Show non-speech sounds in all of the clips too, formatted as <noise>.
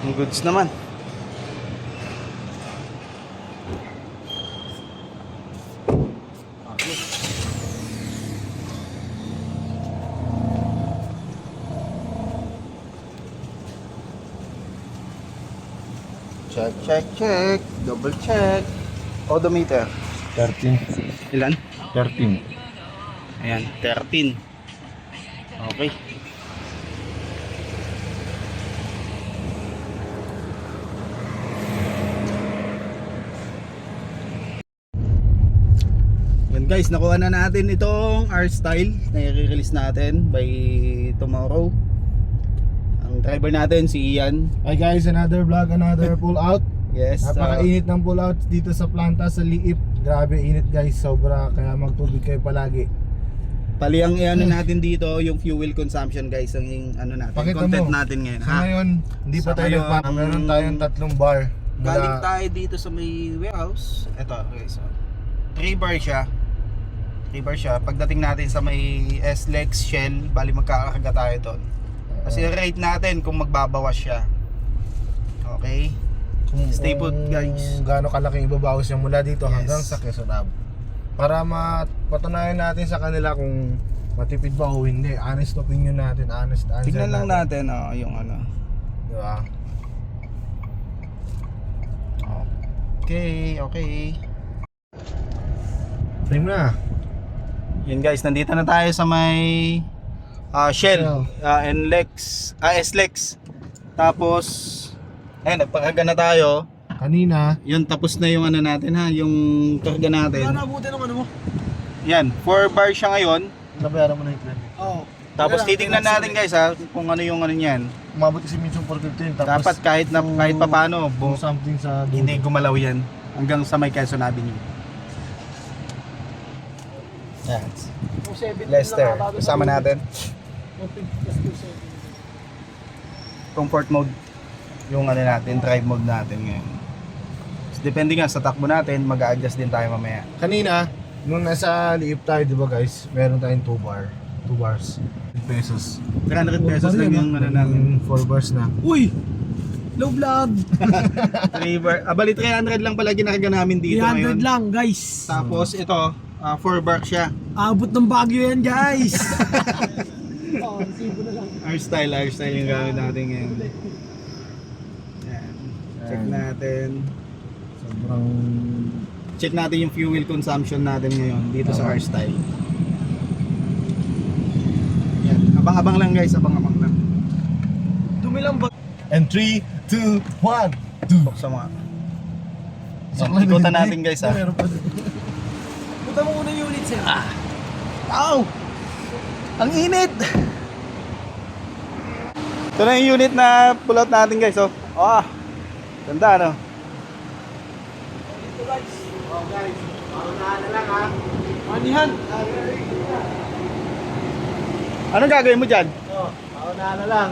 Ang goods naman. Check, check, check. Double check. Odometer. 13. Ilan? 13. Ayan, 13. Okay. Yan guys, nakuha na natin itong R-Style na i-release natin by tomorrow. Ang driver natin si Ian. Hi guys, another vlog, another pull out. Yes. uh, Napakainit ng pull out dito sa planta sa Liip. Grabe init guys, sobra kaya magtubig kayo palagi. pali ang ano natin dito, yung fuel consumption guys, ang yung ano natin, Pakita content mo. natin ngayon. Sa ha? ngayon, hindi pa tayo nagpapa. Meron tayong tatlong bar. Mula- Galing tayo dito sa may warehouse. Ito, okay, so 3 bar siya. 3 bar siya. Pagdating natin sa may S-Lex Shell, bali magkakakarga tayo doon. Kasi rate natin kung magbabawas siya. Okay? kung, stay put, kung guys. gaano kalaking ibabawas niya mula dito Yes. hanggang sa Quezon Ave. Para mapatunayan natin sa kanila kung matipid ba o hindi. Honest opinion natin, honest answer Tignan lang natin oh, yung ano. Di ba? Okay, okay. Frame na. Yun guys, nandito na tayo sa may ah, Shell ah, NLEX, ah, S-Lex. Tapos, ayun, nagpakaga na tayo. Kanina, Yun, tapos na yung ano natin ha, yung karga natin. nabuti ng ano mo? Yan, 4 bar siya ngayon. Nabayaran mo na yung plan. Oo. Tapos Wala, titignan wala natin guys ha, kung ano yung ano niyan. Umabot kasi minsan 415 tapos Dapat kahit na kahit pa paano, kung bu- something sa dulo. hindi gumalaw yan hanggang sa may Quezon Avenue. Yan. Kung 70 Lester, kasama sa- natin. Kung 50 plus 270. Comfort mode yung ano natin, drive mode natin ngayon. So, depende nga sa takbo natin, mag-a-adjust din tayo mamaya. Kanina, nung nasa liip tayo, di ba guys, meron tayong 2 bar. 2 bars. 100 pesos. 300 pesos lang yung ano namin. 4 bars na. Uy! Low vlog! <laughs> 3 bar. Ah, bali 300 lang pala ginarga namin dito 300 ngayon. lang guys! Tapos ito, 4 bar siya. Abot ng Baguio yan guys! <laughs> oh, sibo na lang. R style, R style yung gamit natin ngayon. Yan. Check natin. Sobrang... Check natin yung fuel consumption natin ngayon dito sa Tama. R style. Yan. Abang-abang lang guys, abang-abang lang. Dumi lang ba? And 3, 2, 1, 2. Buksan mo nga. Yan, ikutan natin guys ah. Meron pa Punta mo muna yung unit sir. Ow! Ang init! Ito na yung unit na pull out natin guys oh. Ah, ganda no? Ito guys. Oh guys, paunahan na lang ha. Manihan! Ano gagawin mo dyan? So, paunahan na lang.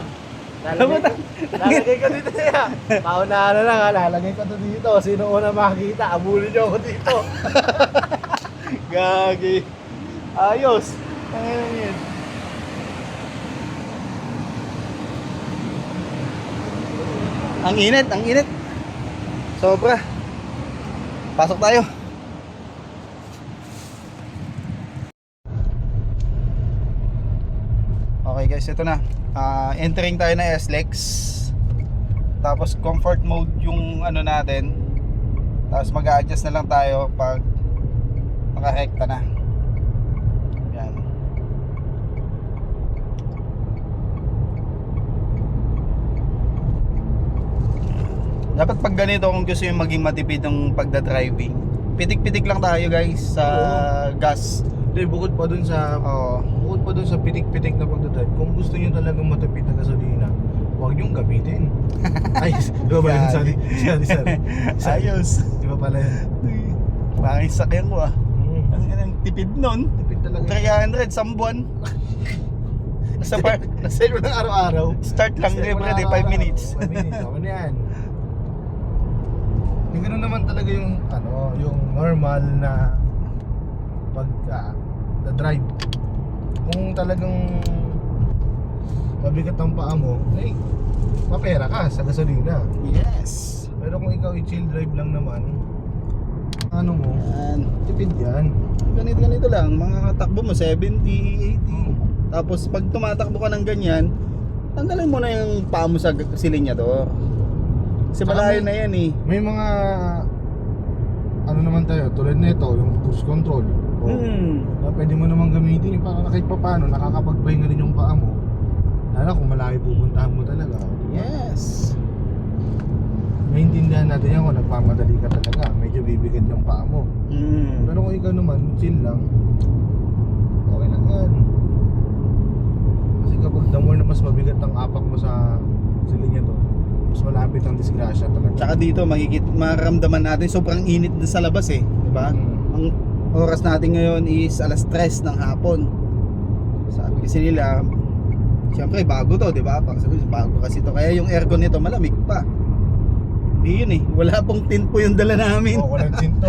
Ano Lalagay, lalagay ko dito ya. Paunahan na lang ha. Lalagay ko to dito. Sino una makakita? Abulin niyo ako dito. <laughs> Gagi. Ayos. Ano yun? Ang init, ang init. Sobra. Pasok tayo. Okay guys, ito na. Ah, entering tayo na S-Lex. Tapos comfort mode yung ano natin. Tapos mag-a-adjust na lang tayo pag nakarekta na. Yan. Dapat pag ganito kung gusto yung maging matipid ng pagda-driving. Pitik-pitik lang tayo guys sa gas. Hindi, bukod pa dun sa Oo. bukod pa dun sa pitik-pitik na pagdadrive, kung gusto niyo talagang matipid na gasolina, huwag niyong gamitin. <laughs> Ay, di ba ba yun? Sorry, sorry, sorry. sorry. Ayos. Di ba pala yun? Bakit sakyan ko ah. Tipid nun. Tipid talaga. 300 <laughs> sa buwan. Sa par- Nasave mo ng araw-araw. start lang mo ng 5 araw-araw. minutes. 5 minutes, okay na yan. Yung gano'n naman talaga yung, ano, yung normal na pag ah, na drive. Kung talagang mabigat ang paa mo, ay, mapera ka sa gasolina. Yes. Pero kung ikaw i-chill drive lang naman, ano mo, Yan. tipid yan. Ganito ganito lang, mga takbo mo 70, 80. Tapos pag tumatakbo ka ng ganyan, tanggalin mo na yung paa mo sa silinyador. Kasi Saka malayo may- na yan eh. May mga ano naman tayo, tulad nito, yung cruise control. O, Hmm. na pwede mo naman gamitin yung para kahit pa paano, nakakapagpahinga rin yung paa mo. Lalo kung malayo pupuntahan mo talaga. Yes. Maintindihan natin yan kung nagmamadali ka talaga. Medyo bibigit yung paa mo. Hmm. Pero kung ikaw naman, chill lang. Okay lang yan. Kasi kapag the more na mas mabigat ang apak mo sa siling to, mas malapit ang disgrasya talaga. Tsaka dito makikit maramdaman natin sobrang init na sa labas eh, 'di ba? Mm. Ang oras natin ngayon is alas 3 ng hapon. Sabi kasi nila, siyempre bago to, 'di ba? Pag sabi bago kasi to, kaya yung aircon nito malamig pa. Di yun eh, wala pong tint po yung dala namin. Oo, walang sinto.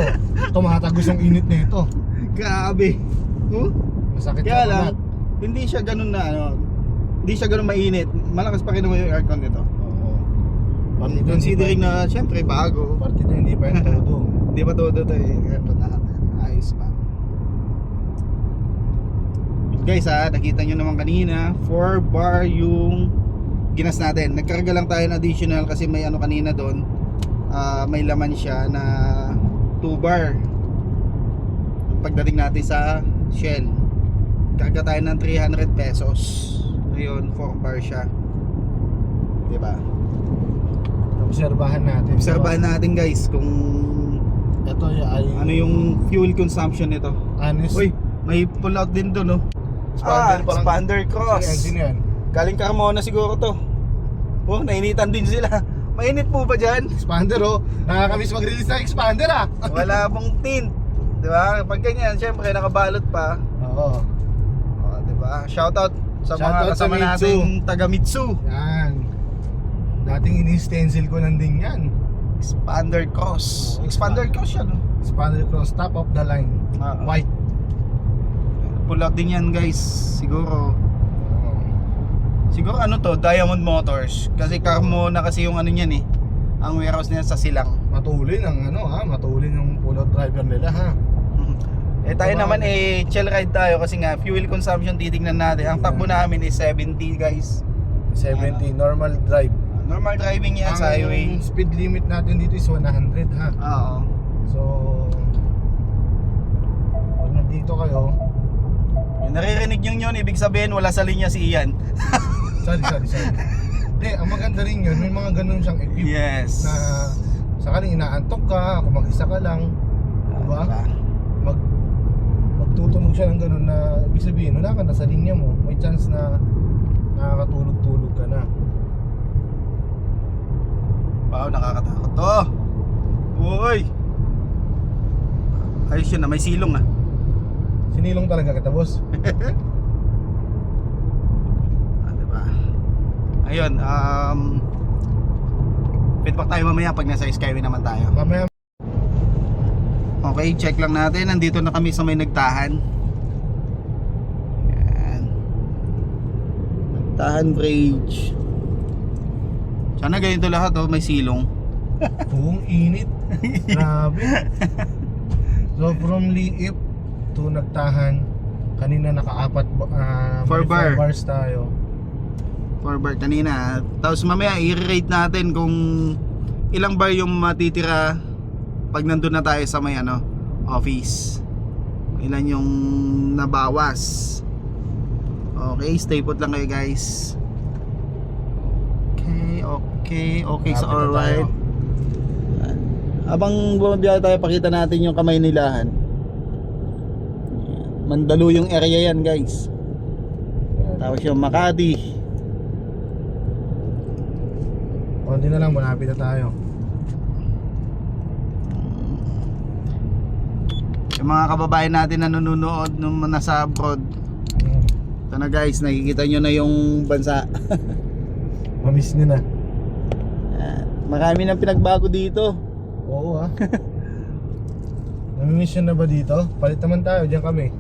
Tumatagos yung init na ito. Grabe. Oh? Masakit Kaya lang, ulat. hindi siya ganun na ano, hindi siya ganun mainit. Malakas pa rin naman yung aircon nito. Oo. Parte ito, Considering na siyempre bago. Parte ito hindi pa yung todo. <laughs> Hindi pa todo to eh. Aircon natin. Ayos pa. Guys ha, nakita nyo naman kanina, 4 bar yung ginas natin. Nagkarga lang tayo ng additional kasi may ano kanina doon. Ah, may laman siya na 2 bar. Pagdating natin sa Shell. Karga tayo ng 300 pesos. Ngayon, 4 bar siya. 'Di ba? Obserbahan natin. Obserbahan natin guys kung Ito ay ano yung fuel consumption nito. honest. Uy, may pull out din doon, no? Expander ah, parang- expander cross. yan? Sino yan? Galing Carmona siguro to. Oh, nainitan din sila. Mainit po ba dyan? Expander oh. Nakakamiss mag-release ng expander ah. <laughs> Wala pong tint. Di ba? Pag ganyan, syempre nakabalot pa. Oo. Oh, di ba? Shoutout sa mga Shoutout sa kasama Mitsu. nating taga Mitsu. Yan. Dating ini-stencil ko ng din yan. Expander cross. Oh, Expander cross yan. no? Expander cross top of the line. Ah, White. Pull out din yan, guys. Siguro. Siguro ano to, Diamond Motors. Kasi Carmona kasi yung ano niyan eh. Ang warehouse niya sa Silang. Matulin ang ano ha, matulin yung pull-out driver nila ha. Eh tayo Diba? naman eh chill ride tayo kasi nga fuel consumption titignan natin. Ang takbo namin is 70 guys. 70 normal drive. Normal driving yan sa highway. Ang speed limit natin dito is 100 ha. Oo. So pag nandito kayo, naririnig nyo yun, ibig sabihin wala sa linya si Ian. <laughs> sorry, sorry, sorry. Hindi, ang maganda rin yun, may mga ganun siyang equip Yes. na sakaling inaantok ka, kung mag-isa ka lang, diba? mag magtutunog siya ng ganun na ibig sabihin, wala ka na sa linya mo. May chance na nakakatulog-tulog ka na. Wow, nakakatakot to. Uy! Ayos yun na, may silong ah. Sinilong talaga kita, boss. <laughs> Ah, diba? Ayun, um... Feedback tayo mamaya pag nasa Skyway naman tayo. Mamaya Okay, check lang natin. Nandito na kami sa may nagtahan. Yan. Nagtahan Bridge. Sana ganito lahat oh, may silong. buong init. <laughs> Grabe. So from Liip to Nagtahan, kanina nakaapat uh, Four bar. bars tayo. For bar kanina. Tapos mamaya i-rate natin kung ilang bar yung matitira pag nandun na tayo sa may ano, office. Ilan yung nabawas. Okay, stay put lang kayo guys. Okay, okay, okay na alright. tayo. Habang bumabiyahe tayo, pakita natin yung kamay nilahan. Mandalo yung area yan guys. Tapos yung Makati. Konti na lang, malapit na tayo. Yung mga kababayan natin na nanonood nung nasa abroad. Ito na guys, nakikita nyo na yung bansa. <laughs> Mamiss nyo na. Marami nang pinagbago dito. Oo ah. <laughs> Namimiss nyo na ba dito? Palit naman tayo, diyan kami.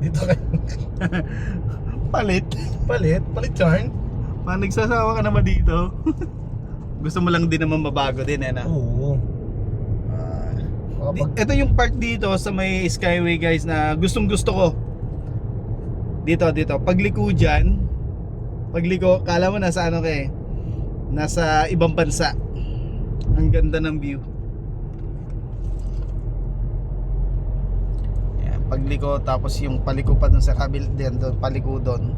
Dito kayo. Palit. Palit? Palit yarn? Pa nagsasawa ka naman dito. <laughs> Gusto mo lang din naman mabago din eh na. Oo. Ah. Kapag, ito yung part dito sa may Skyway guys na gustong gusto ko. Dito, dito. Pagliko dyan, pagliko, kala mo nasa ano ka eh. Nasa ibang bansa. Ang ganda ng view. Pagliko tapos yung paliko pa dun sa kabil din doon, paliko doon.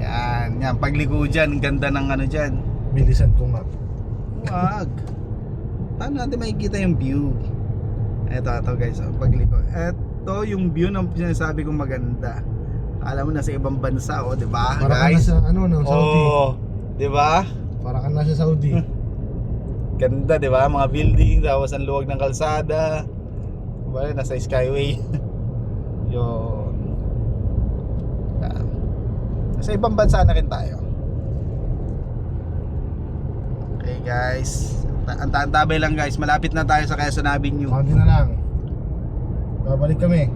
Yan, yan, pagliko dyan, ganda ng ano dyan. bilisan ko nga. Wag. Paano natin makikita yung view? Ito, ito guys, oh, pagliko. Ito yung view ng sinasabi kong maganda. Alam mo nasa ibang bansa, oh, 'di ba? Para ka guys. nasa, ano, no, Saudi. Oh, 'di ba? Para ka nasa Saudi. <laughs> Ganda, 'di ba? Mga building, tapos ang luwag ng kalsada. Diba, nasa Skyway. <laughs> Yun. Yan. Nasa ibang bansa na rin tayo. Okay guys. Ang taantabay lang guys. Malapit na tayo sa Quezon Avenue. Konti na lang. Babalik kami.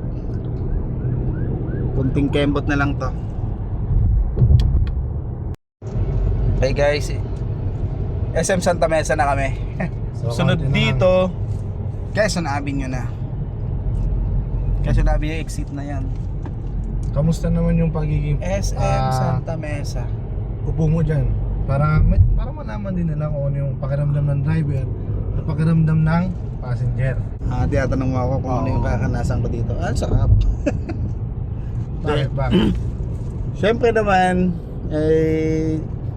Kunting kembot na lang to. Okay guys. SM Santa Mesa na kami. <laughs> So, Sunod dito, Quezon Avenue na. Quezon Avenue exit na yan. Kamusta naman yung pagiging SM Ah. Santa Mesa. upo mo dyan? Para, may- para malaman din nila kung ano yung pakiramdam ng driver at pakiramdam ng passenger. Ah, tinatanong mo ako kung ano yung kakanasan ko dito. Ah, sarap. <laughs> Bakit? Bakit? Siyempre naman, eh,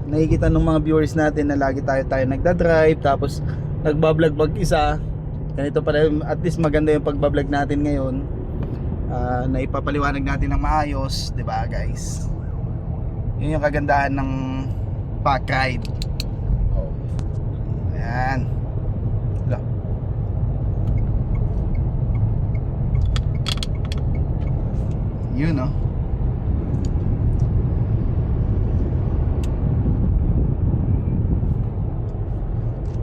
nakikita ng mga viewers natin na lagi tayo tayo nagda-drive tapos nagbablog pag isa. Ganito pala, yung- at least maganda yung pagbablog natin ngayon. Ah, na ipapaliwanag natin ng maayos, 'di ba, guys? Yun yung kagandahan ng pack ride. Oh. Ayan. Wala. Yun, no?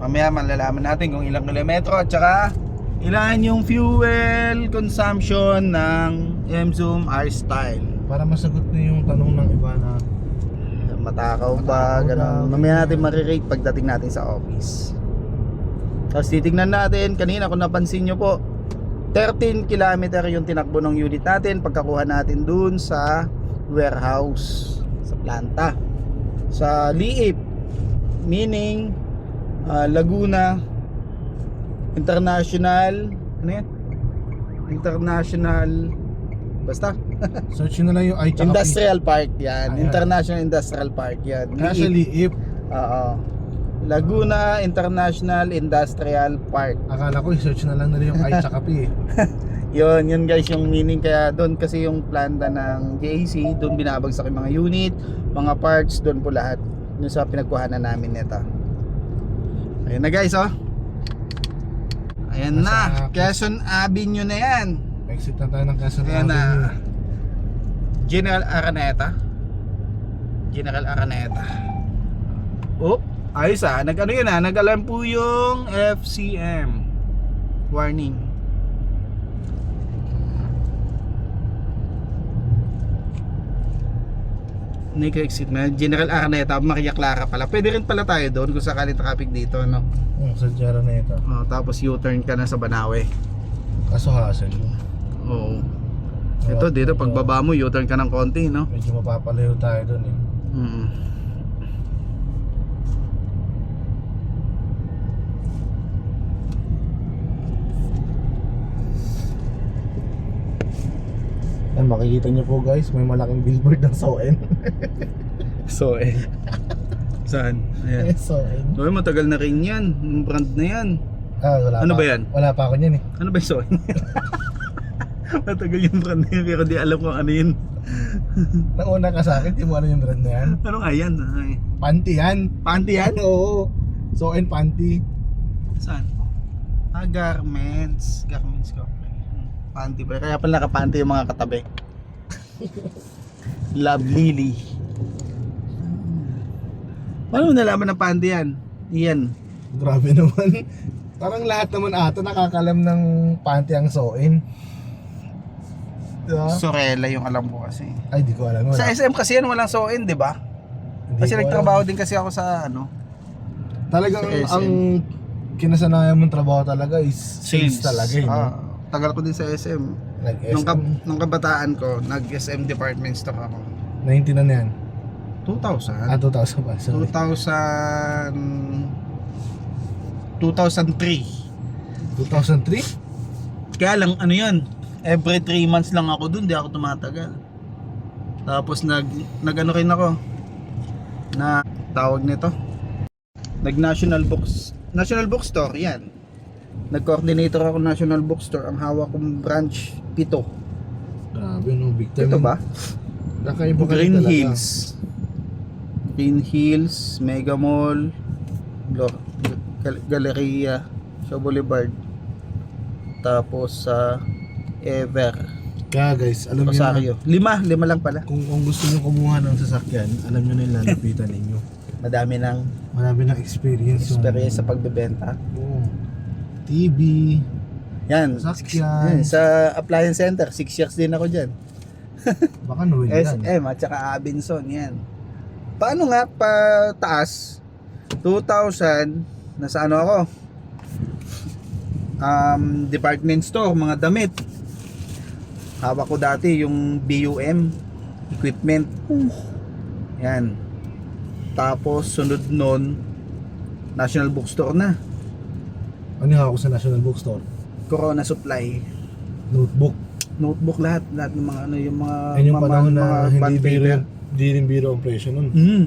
Mamaya malalaman natin kung ilang kilometro at saka ilan yung fuel consumption ng M-Zoom R-Style. Para masagot na yung tanong ng iba na Matakaw ba, daw. Mamaya natin marirate pagdating natin sa office. Tapos titignan natin, kanina kung napansin nyo po, 13 kilometer yung tinakbo ng unit natin pagkakuha natin dun sa warehouse, sa planta. Sa Liip, meaning ah, Laguna International, ano yan? International, basta, <laughs> search na lang yung I P. Industrial Park yan. Ayan. International Industrial Park yan. Liip. liip. Oo. Laguna International Industrial Park. Akala ko i-search na lang nila yung I tsaka P eh. <laughs> Yun, yun guys yung meaning kaya doon kasi yung planta ng JAC, doon binabagsak yung mga unit, mga parts, doon po lahat. Doon sa pinagkuhanan namin nito. Ayun na guys oh. Ayan na, Nasa- Quezon Avenue na yan. Exit na tayo ng Quezon Ayan na. Avenue. General Araneta. General Araneta. Oh, ayos ah. Nag-ano yun ah. Nag-alarm po yung FCM. Warning. Naka-exit na. General Araneta, Maria Clara pala. Pwede rin pala tayo doon kung sakali traffic dito, no? Hmm, sa ito. Oh, tapos U-turn ka na sa Banawe. Kaso hassle. Oo. Ito dito, pagbaba mo, U-turn ka ng konti, no? Medyo mapapalayo tayo dun eh. Mm. Ayan, makikita nyo po guys, may malaking billboard ng Soen. So eh. Saan? Ayan. Soen. Uy, matagal na rin yan. Yung brand na yan. Ah, wala Ano pa. ba yan? Wala pa ako niyan eh. Ano ba yung Soin? <laughs> matagal yung brand na yan pero di alam kung ano yun. <laughs> Nauna ka sa akin, di mo alam yung brand na yan. Ano nga yan? Ay. Panty yan. Panty yan? Oo. Soen Panty. Saan? Ah, garments. Garments ko. Panty ba? Kaya pala nakapanty yung mga katabi. <laughs> Love Lily. Paano mo nalaman na panty yan? Iyan. Grabe naman. Parang lahat naman ata nakakalam ng panty ang Soen. Diba? Sorella yung alam ko kasi. Ay, di ko alam. Wala. Sa SM kasi yan walang SON, di ba? Kasi nagtrabaho din kasi ako sa ano, Talagang sa SM. ang kinasanayan mong trabaho talaga is sales, talaga eh. Ah, no? Tagal ko din sa SM. Like Nung, kab- nung kabataan ko, nag-SM department store ako. 19 na na yan. 2000? Ah, 2000 pa. Sorry. 2000 2003 2003? kaya lang ano yun every 3 months lang ako dun di ako tumatagal tapos nag nag ano rin ako na tawag nito nag national books national bookstore yan nag coordinator ako national bookstore ang hawak kong branch pito Grabe no, big time. ito ba Kakaiba ka Green talaga. Hills Green Hills Mega Mall Glo- Gal- Galleria sa Boulevard tapos sa Ever Kaya guys, alam niyo na, Rosario lima lima lang pala kung, kung gusto niyo kumuha ng sasakyan, alam niyo na yung lalapitan ninyo. madami ng Marami ng experience. yung- experience sa pagbebenta Oo. TV, yan. sasakyan, yan, sa appliance center 6 years din ako dyan. <laughs> Baka Noel yan. SM at saka Abinson yan. Paano nga pa taas 2000 nasa ano ako? Um, department store mga damit. Hawak ko dati yung BUM equipment. Yan. Tapos sunod nun National Bookstore na Ano yung ako sa National Bookstore? Corona Supply Notebook. notebook lahat lahat ng mga ano yung mga Ayun yung mga- panahon mga na hindi biro, hindi rin biro ang presyo nun. Mm.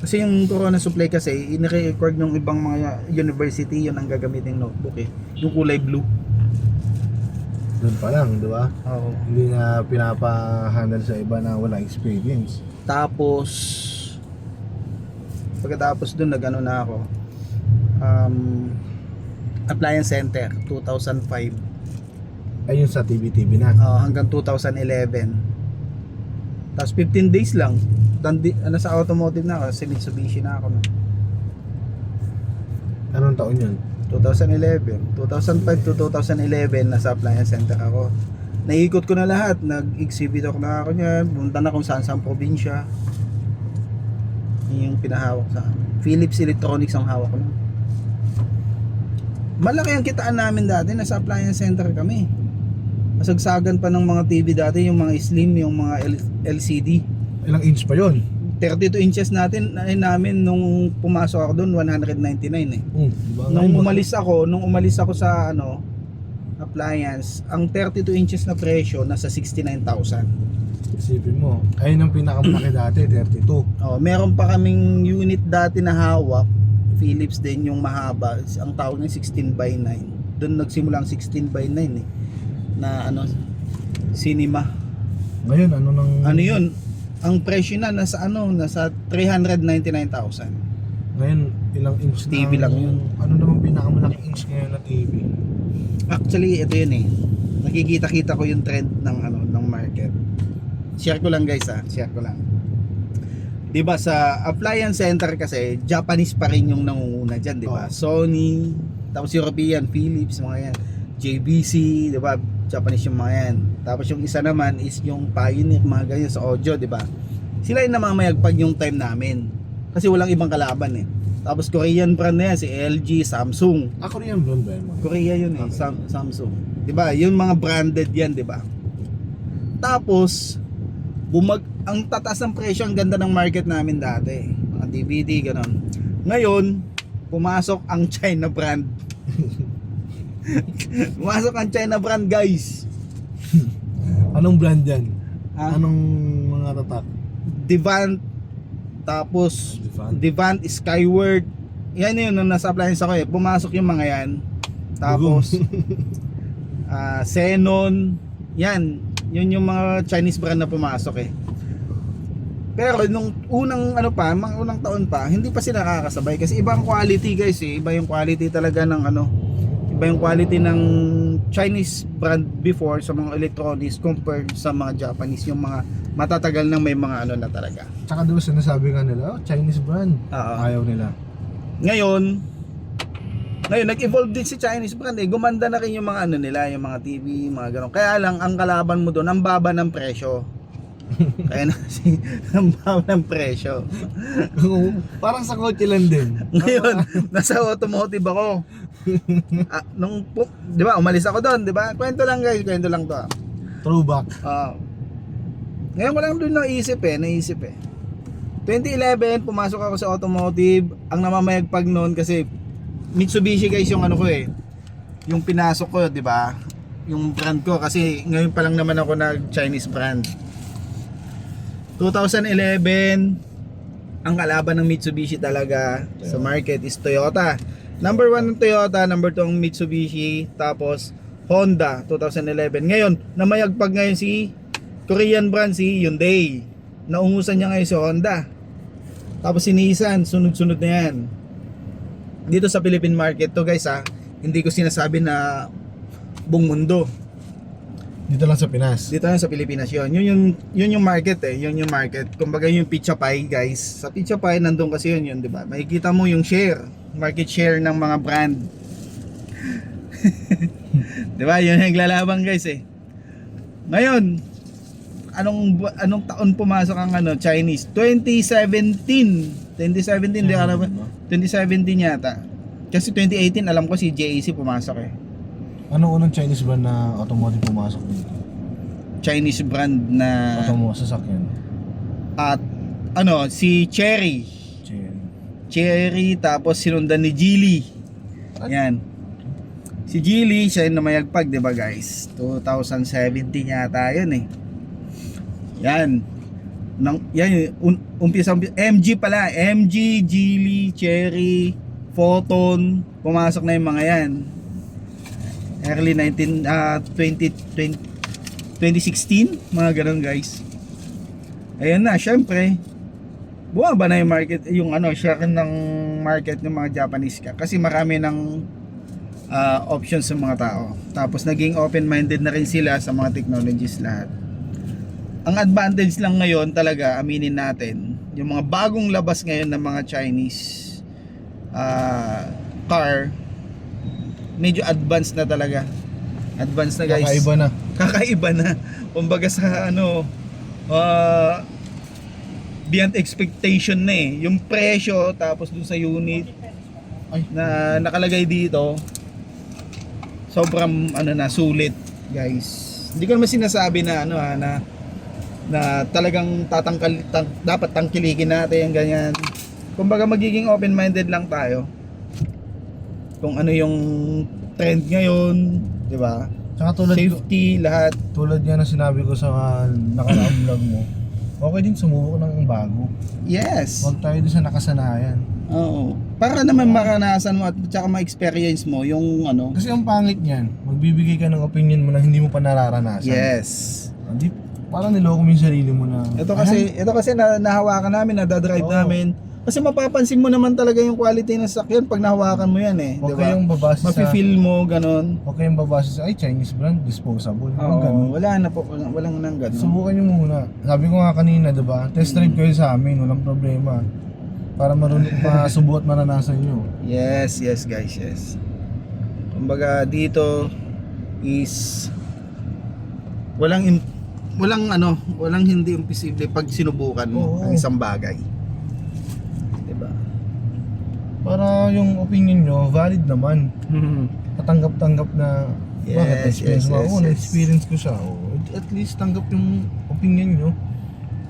Kasi yung Corona Supply kasi, inire-record ng ibang mga university, yun ang gagamitin notebook eh. Yung kulay blue. Doon pa lang, di ba? Oo. Hindi na pinapa-handle sa iba na walang experience. Tapos, pagkatapos dun, nag-ano na ako. Um, Appliance Center, 2005. Ayun sa TV-TV na. uh, hanggang 2011. Tapos 15 days lang. Dandi, ano sa automotive na ako, si Mitsubishi na ako. No? Anong taon yun? 2011. 2005 to 2011 nasa appliance center ako. Naikot ko na lahat. Nag-exhibit ako na ako niyan. Punta na kung saan saan probinsya. Yun yung pinahawak sa amin. Philips Electronics ang hawak ko nun. Malaki ang kitaan namin dati. Nasa appliance center kami. Masagsagan pa ng mga TV dati. Yung mga slim, yung mga L- LCD. Ilang inch pa yun? 32 inches natin ay namin nung pumasok ako doon 199 eh. Ba? Nung umalis ako, nung umalis ako sa ano, appliance, ang 32 inches na presyo nasa 69,000. Isipin mo, ayun ang pinakamalaki dati, 32. Oh, meron pa kaming unit dati na hawak, Philips din yung mahaba. Ang tawag niya 16 by 9. Doon nagsimula ang 16 by 9 eh. Na ano, cinema. Ngayon, ano nang... Ano yun? Ang presyo na nasa ano, nasa 399,000. Ngayon, ilang inch TV lang yun. Ano naman pinakamalaking inch ngayon na TV? Actually, ito yun eh. Nakikita-kita ko yung trend ng ano ng market. Share ko lang guys ah, share ko lang. 'Di ba sa appliance center kasi Japanese pa rin yung nangunguna diyan, 'di ba? Oo. Sony, tapos European, Philips, mga yan. JVC, 'di ba? Japanese yung mga yan. Tapos yung isa naman is yung Pioneer, mga ganyan sa audio, 'di ba? Sila yung namamayagpag yung time namin. Kasi walang ibang kalaban eh. Tapos Korean brand na yan, si LG, Samsung. Rin yung blonde ba yun? Korea yun eh, Okay. Sam- Samsung. 'Di ba? Yung mga branded 'yan, 'di ba? Tapos bumag ang tataas ng presyo ang ganda ng market namin dati. Mga DVD ganun. Ngayon, pumasok ang <laughs> China brand. <laughs> pumasok ang China brand, guys. <laughs> Anong brand yan? Ah, Anong mga tatak? Devant tapos Devant? Devant Skyward. Yan yun nung nasa appliance ako eh. Pumasok yung mga yan. Tapos ah Xenon. Yan. Yun yung mga Chinese brand na pumasok eh. Pero nung unang ano pa, mga unang taon pa, hindi pa sila nakakasabay kasi ibang quality guys eh. Iba yung quality talaga ng ano. Iba yung quality ng Chinese brand before sa mga electronics compared sa mga Japanese yung mga matatagal nang may mga ano na talaga. Tsaka diba sinasabi nga nila, oh, Chinese brand. Oo. Ayaw nila. Ngayon, Ngayon, nag-evolve din si Chinese brand eh. Gumanda na rin yung mga ano nila, yung mga TV, mga ganun. Kaya lang, ang kalaban mo doon, ang baba ng presyo. <laughs> Kaya na si ang baba ng presyo. Parang sa kotse lang din. Ngayon, <laughs> nasa automotive ako. Ah, nung, pu- di ba, umalis ako doon, di ba? Kwento lang guys, kwento lang to. ah. Throwback. Ah. ngayon ko lang doon naisip eh, naisip eh. 2011, pumasok ako sa automotive. Ang namamayagpag noon kasi Mitsubishi guys yung ano ko eh. Yung pinasok ko, di ba? Yung brand ko kasi ngayon pa lang naman ako nag Chinese brand. 2011, ang kalaban ng Mitsubishi talaga sa market is Toyota. Number 1 ng Toyota, number 2 ang Mitsubishi, tapos Honda 2011. Ngayon, namayagpag ngayon si Korean brand si Hyundai. Naungusan niya ngayon si Honda. Tapos si Nissan, sunod-sunod na yan. Dito sa Philippine market to guys ha, hindi ko sinasabi na buong mundo. Dito lang sa Pinas. Dito lang sa Pilipinas yun. Yun yung, yun yung market eh. Yun yung market. Kumbaga yung pizza pie guys. Sa pizza pie nandun kasi yun yun, di ba? Makikita mo yung share. Market share ng mga brand. <laughs> di ba? Yun yung naglalaban guys eh. Ngayon, anong anong taon pumasok ang ano Chinese? 2017. 2017 di alam 2017 yata. Kasi 2018 alam ko si JAC pumasok eh. Anong unang Chinese brand na automotive pumasok dito? Chinese brand na Automotive sasakyan. at ano si Cherry. Cherry. Cherry tapos sinundan ni Geely. Yan. Si Geely siya yung namayagpag di ba guys? 2017 yata yun eh. Yan. Nang yan un, umpisa umpi- MG pala. MG Geely Cherry Photon. Pumasok na yung mga yan early 19 ah 20, 20 2016 mga ganun guys Ayan na, syempre, bumaba na yung market, yung ano, share ng market ng mga Japanese ka. Kasi marami ng ah, options sa mga tao. Tapos naging open-minded na rin sila sa mga technologies lahat. Ang advantage lang ngayon talaga, aminin natin, yung mga bagong labas ngayon ng mga Chinese ah, car, medyo advanced na talaga. Advanced na guys Kakaiba na. kakaiba na kumbaga sa ano uh, beyond expectation na eh yung presyo tapos dun sa unit Ay. na nakalagay dito sobrang ano na sulit guys hindi ko naman sinasabi na ano ha, na na talagang tatangkal tang, dapat tangkilikin natin ganyan kumbaga magiging open minded lang tayo kung ano yung trend ngayon di ba Tsaka tulad, safety lahat tulad nga na sinabi ko sa nakaraang vlog mo, okay din sumubok ng bago. Yes. Huwag tayo din sa nakasanayan. Oo. Para naman maranasan mo at saka ma-experience mo yung ano. Kasi ang pangit niyan, magbibigay ka ng opinion mo na hindi mo pa nararanasan. Yes. Hindi, parang niloko mo yung sarili mo na. Ito kasi ito kasi na, nahawakan namin, nadadrive Oo. namin. Kasi mapapansin mo naman talaga yung quality ng sasakyan pag nahawakan mo yan eh, Huwag 'di ba? kayong babase sa... Mafi-feel mo ganon. Huwag kayong babase sa, ay, Chinese brand, disposable. Huwag ganun. Oo, wala na po, walang, walang nang ganon. Subukan nyo muna. Sabi ko nga kanina, di ba? Test drive kayo sa amin, walang problema. Para marunong <laughs> masubo at maranasan nyo. Yes, yes guys, yes. Kumbaga dito is walang walang ano, walang hindi imposible pag sinubukan mo Oo. ang isang bagay. 'Di ba? Para yung opinion nyo, valid naman. Katanggap-tanggap na Yes, bakit experience yes, mo? yes, Oo, yes. na-experience ko siya. Oo, at least tanggap yung opinion nyo.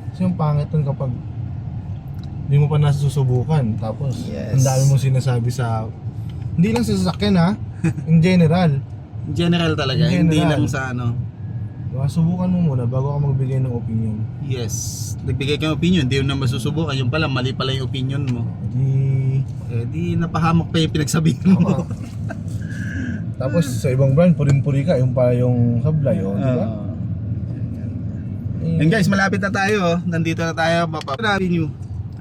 Kasi yung pangit nun kapag hindi mo pa nasusubukan. Tapos, Yes. ang dami mo sinasabi sa... Hindi lang sa sasakyan ha, <laughs> in general. In general talaga, In hindi general. lang sa ano. Diba? Subukan mo muna bago ka magbigay ng opinion. Yes, nagbigay ka ng opinion, hindi mo na masusubukan, yung pala mali pala yung opinion mo. Di... Eh di napahamak pa yung pinagsabihan mo. Tapos sa ibang brand, puring-puri ka, yung pa yung sablay, oh, di ba? Oo. And guys, malapit na tayo. oh. Nandito na tayo, mapaparabi nyo.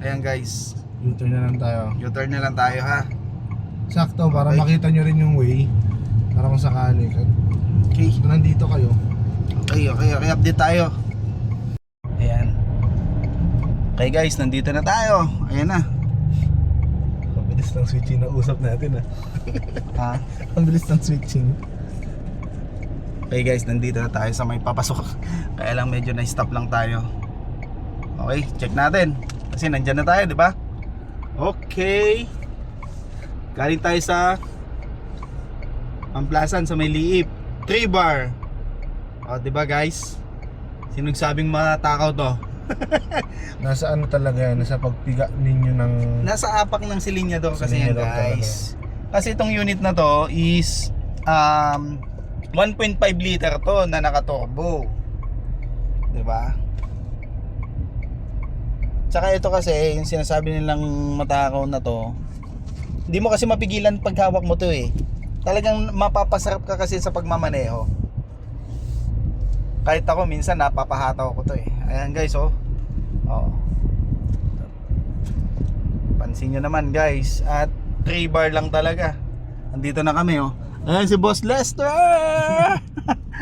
Ayan guys, U-turn na lang tayo. U-turn na lang tayo ha. Sakto, para Okay. makita nyo rin yung way. Para kung sakali. Okay. Kung nandito kayo, Okay, okay, okay, update tayo. Ayan. Okay guys, nandito na tayo. Ayan na. Bilis ng switching na usap natin ah. Ha? <laughs> Ang bilis ng switching. Okay guys, nandito na tayo sa may papasok. <laughs> Kaya lang medyo na-stop lang tayo. Okay, check natin. Kasi nandyan na tayo, di ba? Okay. Galing tayo sa Amplasan sa may liip. 3 bar. O, di ba guys? Sinagsabing matakaw to. <laughs> Nasa ano talaga yan, nasa pagpiga ninyo ng... Nasa apak ng silinyador kasi yan guys. Kasi itong unit na to is um, 1.5 liter to na naka-turbo. 'Di ba? Tsaka ito kasi yung sinasabi nilang matakaw na to. Hindi mo kasi mapigilan pag hawak mo to eh. Talagang mapapasarap ka kasi sa pagmamaneho. Kahit ako minsan napapahataw ko to eh. Ayan guys oh. Oh. Pansin nyo naman guys At 3 bar lang talaga. Andito na kami oh. Ayan si Boss Lester!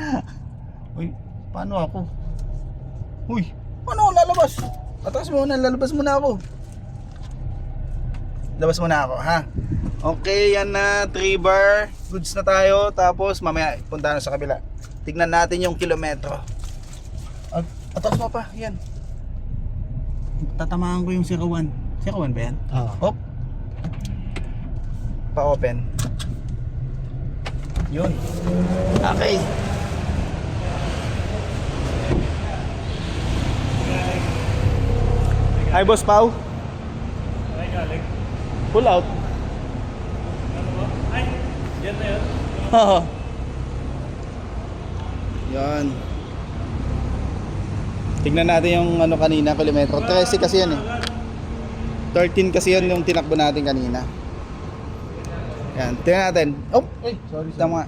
<laughs> Uy Paano ako? Uy Paano ako lalabas? Atras mo na lalabas muna ako. Labas muna ako ha? Okay yan na 3 bar. Goods na tayo. Tapos mamaya punta na sa kabila Tignan natin yung kilometro At Atras mo pa Yan Tatamaan ko yung 01 01 ba yan? Ah. Hop. Pa-open. Yun. Okay. Hi, Boss Pau. Pull out. Ay, yan na yun. Oo. Yan. Tignan natin yung ano kanina, kilometro. 13 kasi yan eh. 13 kasi yan yung tinakbo natin kanina. Yan, tingnan natin. Oh, Ay, sorry, sorry. tama.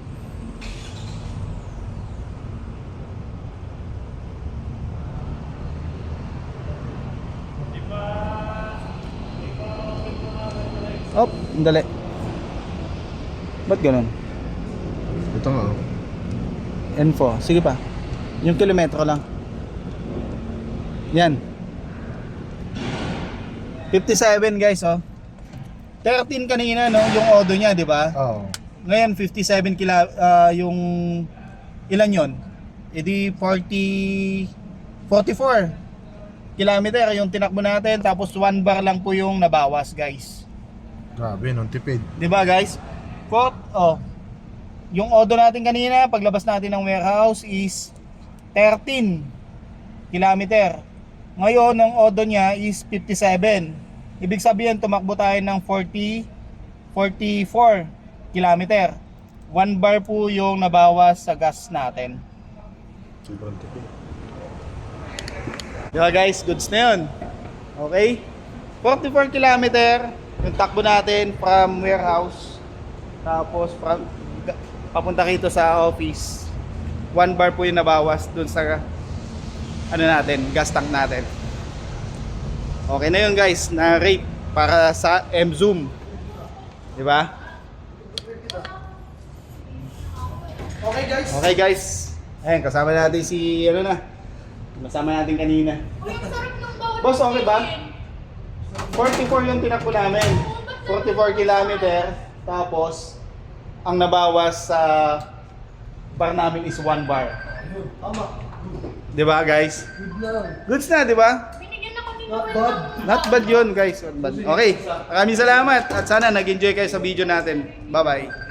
Oh, dali. Ba't ganun? Ito nga oh. Info. Sige pa. Yung kilometro lang. Yan. 57 guys, oh. 13 kanina, no? Yung odo niya, di ba? Oo. Ngayon, 57 kila, ah, yung ilan yon? E di 40, 44 kilometer yung tinakbo natin. Tapos 1 bar lang po yung nabawas, guys. Grabe, nung tipid. Di ba guys? Quote, oh. Yung odo natin kanina, paglabas natin ng warehouse is 13 kilometer. Ngayon, ang odo niya is 57. Ibig sabihin, tumakbo tayo ng 40, 44 kilometer. 1 bar po yung nabawas sa gas natin. Sobrang tipid. Diba guys, goods na yun. Okay? 44 kilometer yung takbo natin from warehouse. Tapos from, papunta rito sa office. 1 bar po yung nabawas dun sa ano natin, gas tank natin. Okay na yun guys, na rate para sa M-Zoom. Diba? Okay guys. Okay guys. Ayun, kasama natin si ano na. Kasama natin kanina. Boss, okay ba? 44 yung tinakbo namin. 44 kilometer. Tapos, ang nabawas sa bar namin is 1 bar. Tama. Di ba guys? Good lang. Goods na, di ba? Binigyan ako ni Not bad. Not bad yun guys. Not bad. Okay, maraming salamat. At sana nag-enjoy kayo sa video natin. Bye-bye.